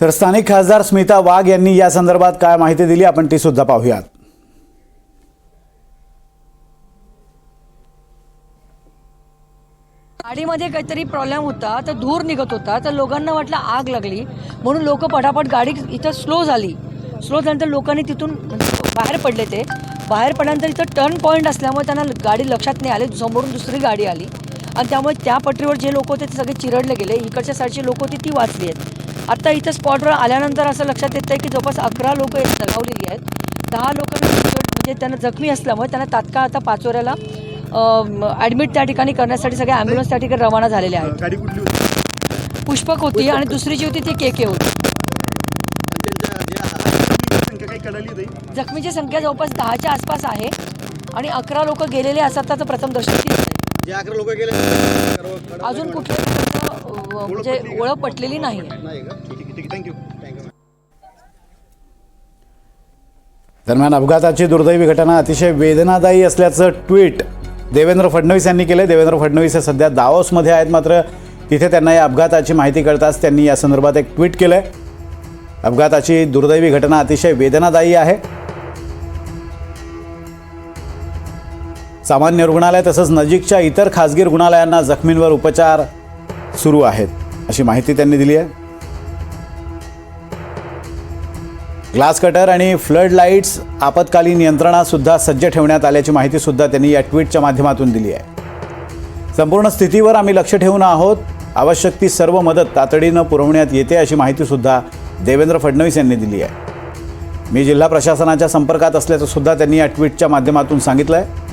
तर स्थानिक खासदार स्मिता वाघ यांनी या संदर्भात काय माहिती दिली? आपण ती सुद्धा पाहूयात. गाडीमध्ये काहीतरी प्रॉब्लेम होता तर धूर निघत होता तर लोकांना वाटलं आग लागली. म्हणून लोक पटापट गाडी इथं स्लो झाली. स्लो झाल्यानंतर लोकांनी तिथून म्हणजे बाहेर पडले ते. बाहेर पडल्यानंतर इथं टर्न पॉईंट असल्यामुळे त्यांना गाडी लक्षात नाही आली समोरून दुसरी गाडी आली. आणि त्यामुळे त्या पटरीवर जे लोक होते ते सगळे चिरडले गेले. इकडच्या साईडचे लोक होते ती वाचली आहेत. आत्ता इथं स्पॉटवर आल्यानंतर असं लक्षात येतं आहे की जवळपास अकरा लोक दगावलेली आहेत. दहा लोकांना म्हणजे त्यांना जखमी असल्यामुळे त्यांना तात्काळ आता पाचोऱ्याला ॲडमिट त्या ठिकाणी करण्यासाठी सगळे ॲम्ब्युलन्स त्या ठिकाणी रवाना झालेले आहेत. पुष्पक होती आणि दुसरी जी होती ती के के होती. जखमीची संख्या जवळपास दहाच्या आसपास आहे आणि अकरा लोक गेलेले असतात त्याचं प्रथम आहे. जे अकरा लोक गेले सर्व कळालं अजून कुठले म्हणजे ओळख पटलेली नाही आहे वाटतं. नाही का? ठीक आहे ठीक आहे. थँक्यू थँक्यू दरम्यान अपघाताची दुर्दैवी घटना अतिशय वेदनादायी असल्याचं ट्विट देवेंद्र फडणवीस यांनी केलं देवेंद्र फडणवीस हे सध्या दाओसमध्ये आहेत मात्र तिथे त्यांना या अपघाताची माहिती कळताच त्यांनी या संदर्भात एक ट्विट केलं आहे अपघाताची दुर्दैवी घटना अतिशय वेदनादायी आहे. सामान्य रुग्णालय तसंच नजीकच्या इतर खासगी रुग्णालयांना जखमींवर उपचार सुरू आहेत अशी माहिती त्यांनी दिली आहे. ग्लास कटर आणि फ्लड लाईट्स आपत्कालीन यंत्रणासुद्धा सज्ज ठेवण्यात आल्याची माहितीसुद्धा त्यांनी या ट्विटच्या माध्यमातून दिली आहे. संपूर्ण स्थितीवर आम्ही लक्ष ठेवून आहोत. आवश्यक ती सर्व मदत तातडीनं पुरवण्यात येते अशी माहितीसुद्धा देवेंद्र फडणवीस यांनी दिली आहे. मी जिल्हा प्रशासनाच्या संपर्कात असल्याचं सुद्धा त्यांनी या ट्विटच्या माध्यमातून सांगितलं आहे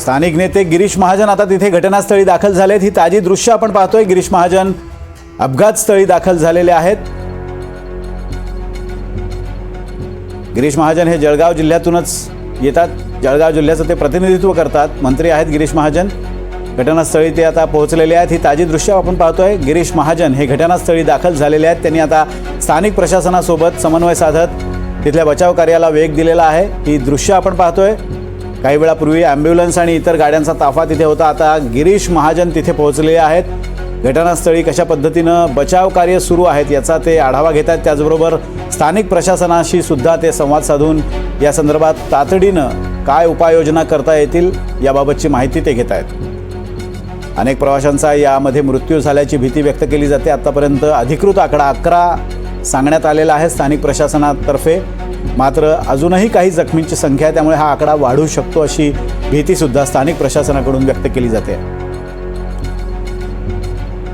स्थानिक नेते गिरीश महाजन आता तिथे घटनास्थळी दाखल झालेत. ही ताजी दृश्य आपण पाहतोय. गिरीश महाजन अपघातस्थळी दाखल झालेले आहेत. गिरीश महाजन हे जळगाव जिल्ह्यातूनच येतात. जळगाव जिल्ह्याचं ते प्रतिनिधित्व करतात. मंत्री आहेत गिरीश महाजन. घटनास्थळी ते आता पोहोचलेले आहेत. ही ताजी दृश्य आपण पाहतोय. गिरीश महाजन हे घटनास्थळी दाखल झालेले आहेत. त्यांनी आता स्थानिक प्रशासनासोबत समन्वय साधत तिथल्या बचाव कार्याला वेग दिलेला आहे. ही दृश्य आपण पाहतोय. काही वेळापूर्वी ॲम्ब्युलन्स आणि इतर गाड्यांचा ताफा तिथे होता. आता गिरीश महाजन तिथे पोहोचलेले आहेत. घटनास्थळी कशा पद्धतीनं बचाव कार्य सुरू आहेत याचा ते आढावा घेत आहेत. त्याचबरोबर स्थानिक प्रशासनाशी सुद्धा ते संवाद साधून या संदर्भात तातडीनं काय उपाययोजना करता येतील याबाबतची माहिती ते घेत आहेत. अनेक प्रवाशांचा यामध्ये मृत्यू झाल्याची भीती व्यक्त केली जाते. आतापर्यंत अधिकृत आकडा अकरा सांगण्यात आलेला आहे स्थानिक प्रशासनातर्फे. मात्र अजूनही काही जखमींची संख्या आहे त्यामुळे हा आकडा वाढू शकतो अशी भीतीसुद्धा स्थानिक प्रशासनाकडून व्यक्त केली जाते.